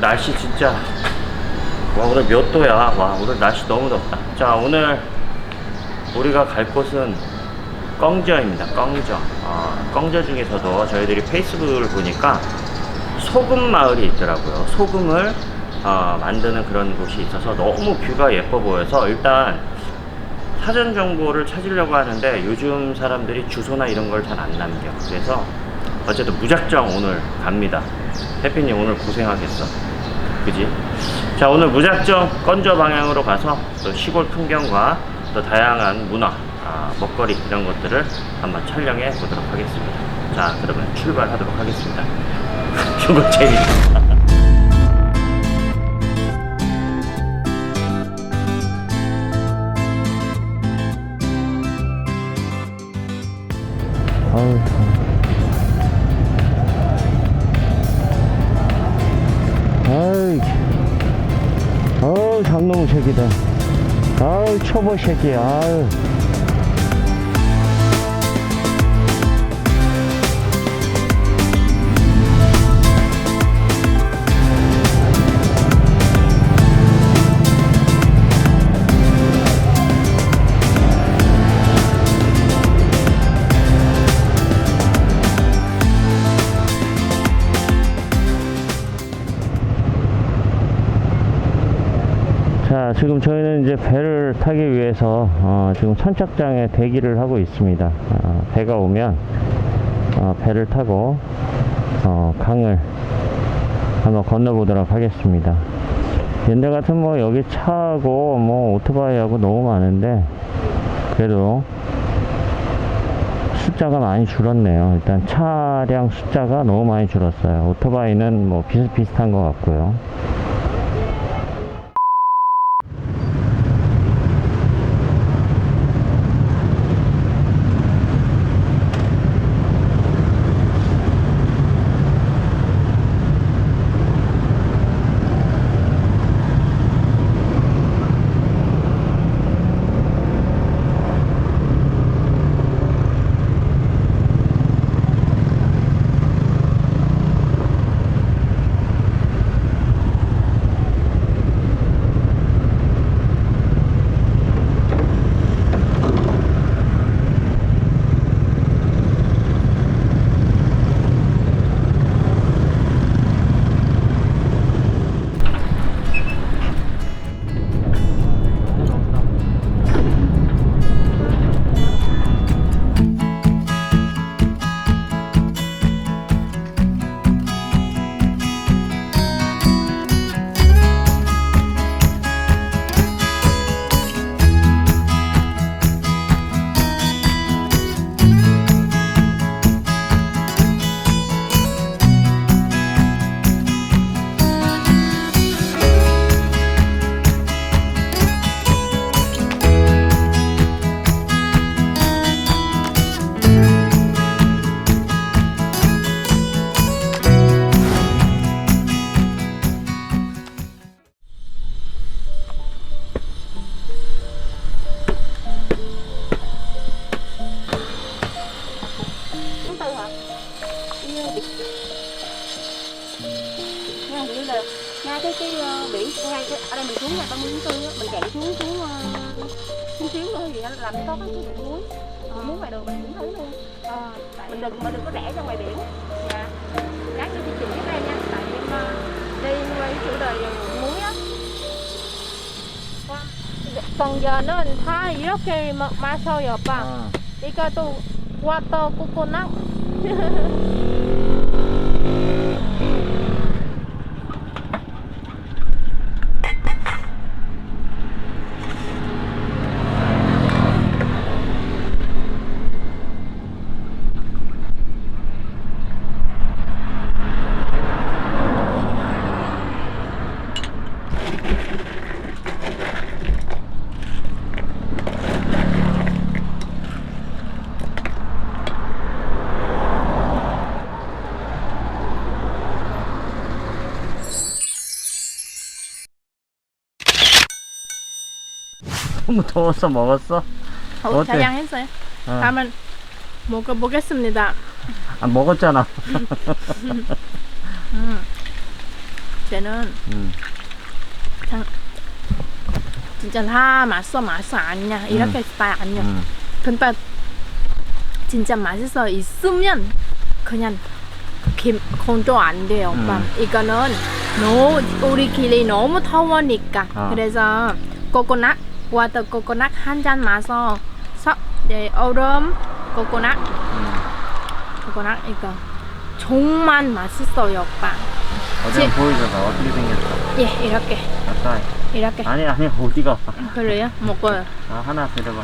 날씨 진짜 와 오늘 몇 도야? 와 오늘 날씨 너무 덥다. 자 오늘 우리가 갈 곳은 껑저입니다. 껑저. 어, 껑저 중에서도 저희들이 페이스북을 보니까 소금 마을이 있더라고요. 소금을 어, 만드는 그런 곳이 있어서 너무 뷰가 예뻐 보여서 일단 사전 정보를 찾으려고 하는데 요즘 사람들이 주소나 이런 걸 잘 안 남겨. 그래서 어쨌든 무작정 오늘 갑니다. 해피님 오늘 고생하겠어 그지? 자 오늘 무작정 건저 방향으로 가서 또 시골 풍경과 또 다양한 문화 아, 먹거리 이런 것들을 한번 촬영해 보도록 하겠습니다. 자 그러면 출발하도록 하겠습니다. 이거 재밌다 새끼다. 아우 초보 새끼. 아유. 지금 저희는 이제 배를 타기 위해서 어, 지금 선착장에 대기를 하고 있습니다. 어, 배가 오면 어, 배를 타고 어, 강을 한번 건너보도록 하겠습니다. 옛날 같은 뭐 여기 차하고 뭐 오토바이하고 너무 많은데 그래도 숫자가 많이 줄었네요. 일단 차량 숫자가 너무 많이 줄었어요. 오토바이는 뭐 비슷비슷한 것 같고요. đừng mà đừng có rẽ ra ngoài biển. Dạ. Rác cho chương trình các em nha. Tại em ờ, đi nuôi chủ đời muối á. Còn giờ nó mình thay rất kỳ mà mà sao giờ bà? À. Đi coi tu water coconut. 너무 더워서 먹었어? 어, 어때? 자양했어요. 어. 다음은 먹어보겠습니다. 아 먹었잖아 음. 쟤는 음. 진짜 다 맛있어 맛있어 아니냐 이렇게 스타일 아니야. 음. 근데 진짜 맛있어 있으면 그냥 김 건조 안 돼요 오빠. 음. 이거는 너무 우리끼리 너무 더우니까 아. 그래서 코코넛 와터 코코넛 한잔 마서 서 네, 얼음 음. 코코넛 이거 정말 맛있어요 오빠. 어제 지- 보여줘봐 어떻게 생겼어 예 이렇게 아까 이렇게 아니 아니 어디가 그래요 먹어요 아 하나 들어봐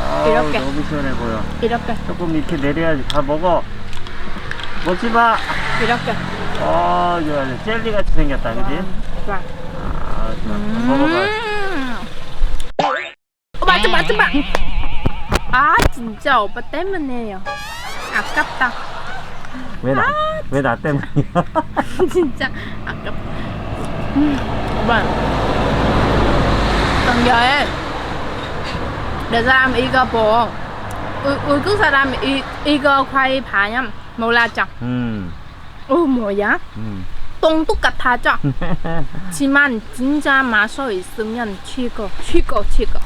아 이렇게. 너무 시원해 보여 이렇게 조금 이렇게 내려야지 다 먹어 먹지 마 이렇게. 어, 좋아. 젤리 같이 생겼다, 그지? 좋아. 아, 좋아. 먹어봐. 맞아, 맞아. 아, 진짜 오빠 때문에요. 아깝다. 왜 나, 왜 나 때문이야? 진짜 아깝다. 음, 오빠. Ấy để làm 이거 뭐 우리 사람 이 이거 과일 반염 몰라죠? 음, 어 뭐야? 음. 똥 똑같아죠? 지만 진짜 마셔 있으면 최고 최고 최고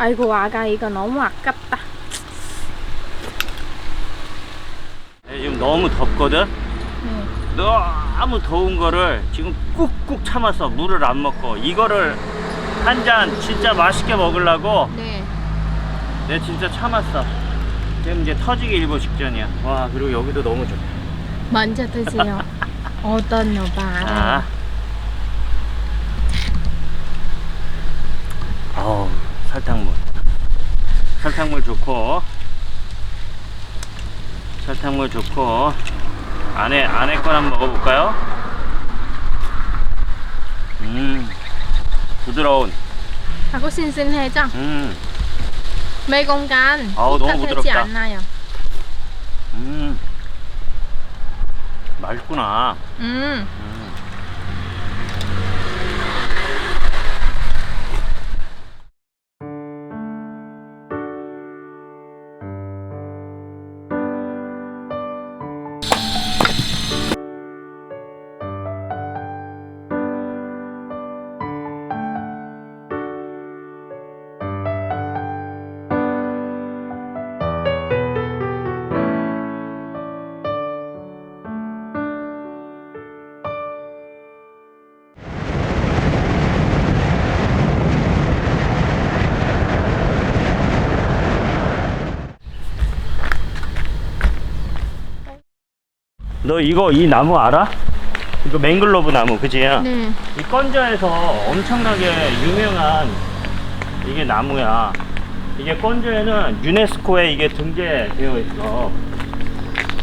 아이고 아가 이거 너무 아깝다 네, 지금 너무 덥거든? 네. 너무 더운 거를 지금 꾹꾹 참았어. 물을 안 먹고. 이거를 한 잔 진짜 맛있게 먹으려고 네. 내 진짜 참았어. 지금 이제 터지기 일보 직전이야. 와, 그리고 여기도 너무 좋다. 먼저 드세요 어떤 오빠 아. 아우, 설탕물. 설탕물 좋고. 설탕물 좋고. 안에, 안에 걸 한번 먹어볼까요? 음, 부드러운. 하고 싱싱해죠? 음, can 아우, 너무 부드럽다. 않나요? 음. 맛있구나. 음. 음. 너 이거 이 나무 알아? 이거 맹글로브 나무 그지? 네. 이 건저에서 엄청나게 유명한 이게 나무야. 이게 건저에는 유네스코에 이게 등재되어 있어.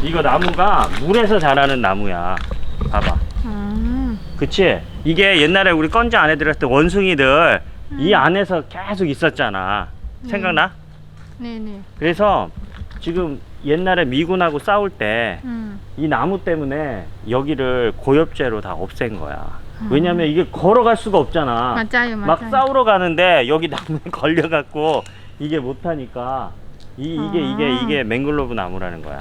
이거 나무가 물에서 자라는 나무야. 봐봐. 음. 그치? 이게 옛날에 우리 건저 안에 들었을 때 원숭이들 이 안에서 계속 있었잖아. 생각나? 네네. 그래서 지금 옛날에 미군하고 싸울 때 음. 이 나무 때문에 여기를 고엽제로 다 없앤 거야. 왜냐면 이게 걸어갈 수가 없잖아. 맞아요, 맞아요. 막 싸우러 가는데 여기 나무에 걸려갖고 이게 못하니까 이, 이게 아. 이게 이게 맹글로브 나무라는 거야.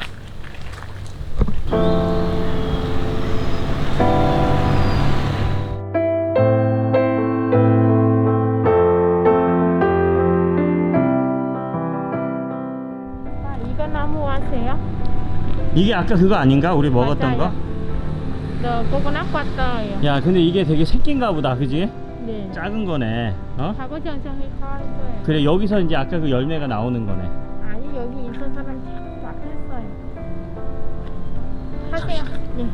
이게 아까 그거 아닌가? 우리 먹었던 맞아요. 더 코코넛 버터예요. 거? 야, 근데 이게 되게 새끼인가 보다, 그지? 네. 작은 거네. 어? 하고 천천히 커는 거예요. 그래 여기서 이제 아까 그 열매가 나오는 거네. 아니 여기 있는 사람 다 했어요. 하세요. 네.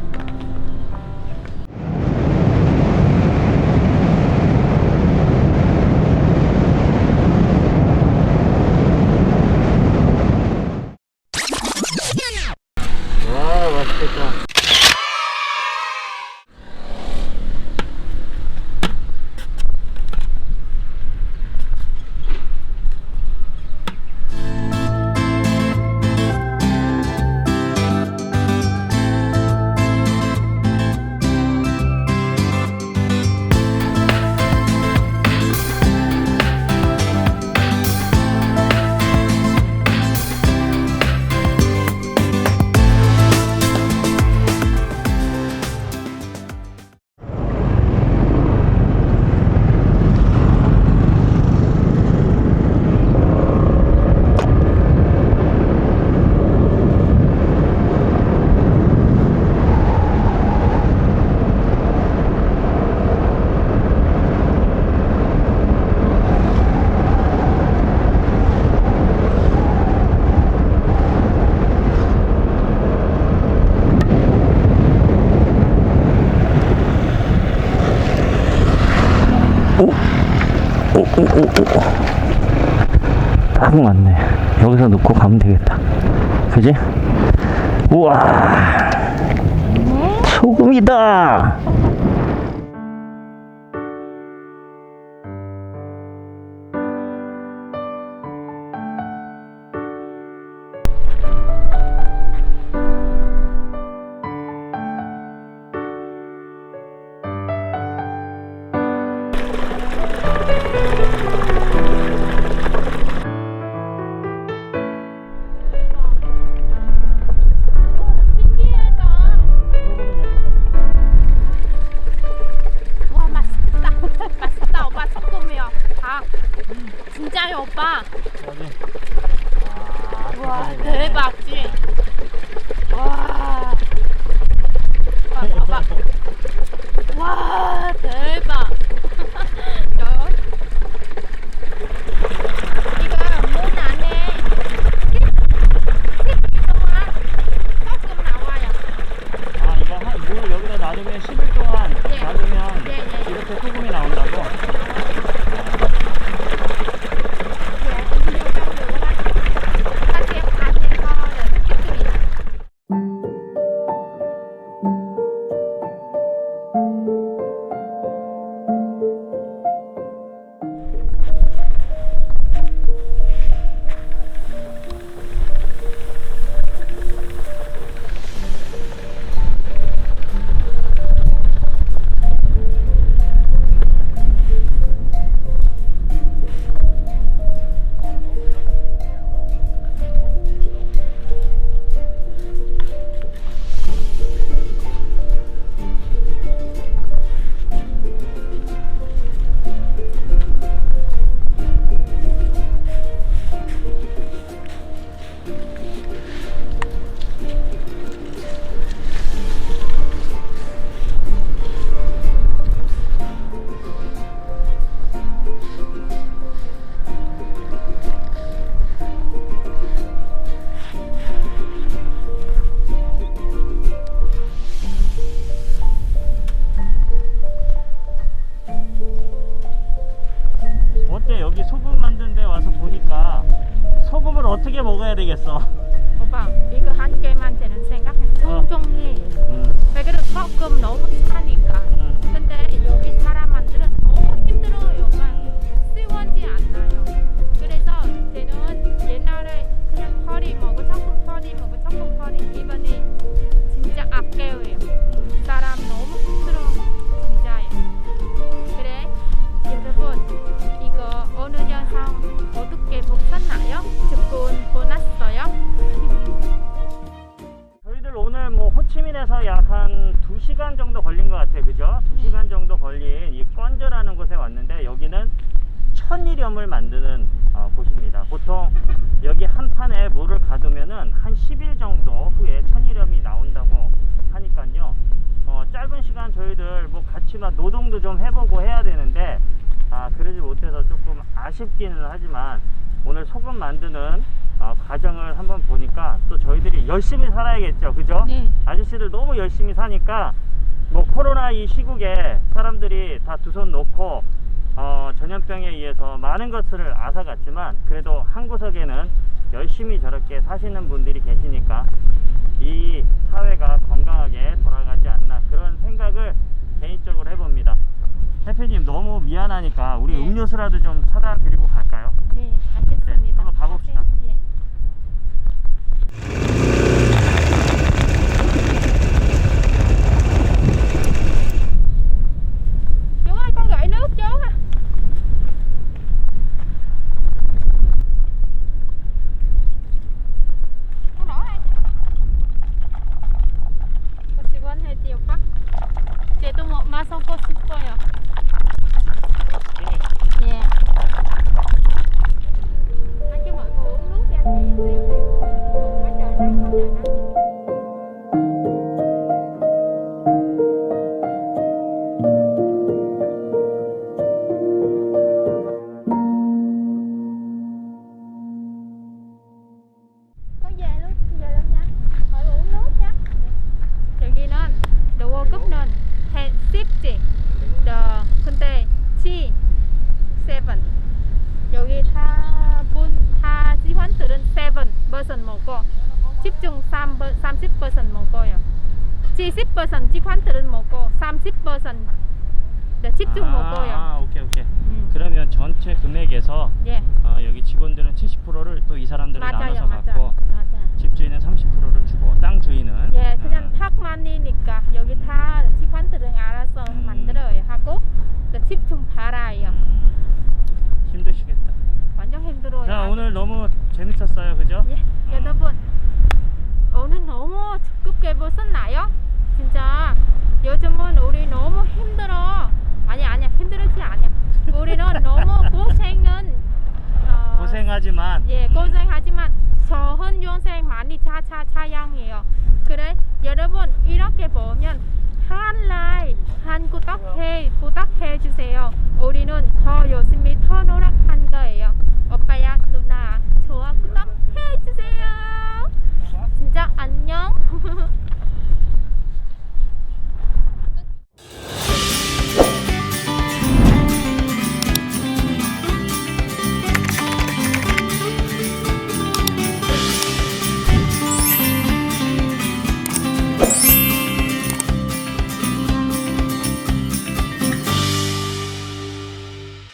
딱 맞네. 여기서 놓고 가면 되겠다. 그지? 우와. 소금이다. 천일염을 만드는 어, 곳입니다. 보통 여기 한 판에 물을 가두면은 한 10일 정도 후에 천일염이 나온다고 하니까요. 어, 짧은 시간 저희들 뭐 같이 막 노동도 좀 해보고 해야 되는데 아, 그러지 못해서 조금 아쉽기는 하지만 오늘 소금 만드는 어, 과정을 한번 보니까 또 저희들이 열심히 살아야겠죠. 그죠? 네. 아저씨들 너무 열심히 사니까 뭐 코로나 이 시국에 사람들이 다 두 손 놓고 어, 전염병에 의해서 많은 것을 앗아갔지만 그래도 한 구석에는 열심히 저렇게 사시는 분들이 계시니까 이 사회가 건강하게 돌아가지 않나 그런 생각을 개인적으로 해봅니다. 대표님 너무 미안하니까 우리 네. 음료수라도 좀 사다 드리고 갈까요? 네 알겠습니다 네, 한번 가봅시다. 예. 70% 직원들은 먹고 30% 네, 집중. 아, 오케이 오케이. 음. 그러면 전체 금액에서 예, 어, 여기 직원들은 70%를 또 이 사람들이 맞아요, 나눠서 맞아요, 갖고 맞아요. 집주인은 30%를 주고 땅 주인은 예, 그냥 아, 탁만이니까 여기 다 직원들은 알아서 음. 만들어요 하고 그 집중 팔아요. 음, 힘드시겠다. 완전 힘들어요. 자. 오늘 너무 재밌었어요, 그죠? 예, 어. 여러분 오늘 너무 즐겁게 보셨나요? 진짜 요즘은 우리 너무 힘들어. 아니 아니야 힘들지 않냐. 우리는 너무 고생은 어, 고생하지만 예 고생하지만 좋은 영상 많이 차차 촬영해요. 그래 여러분 이렇게 보면 한 라이 한 구독해 구독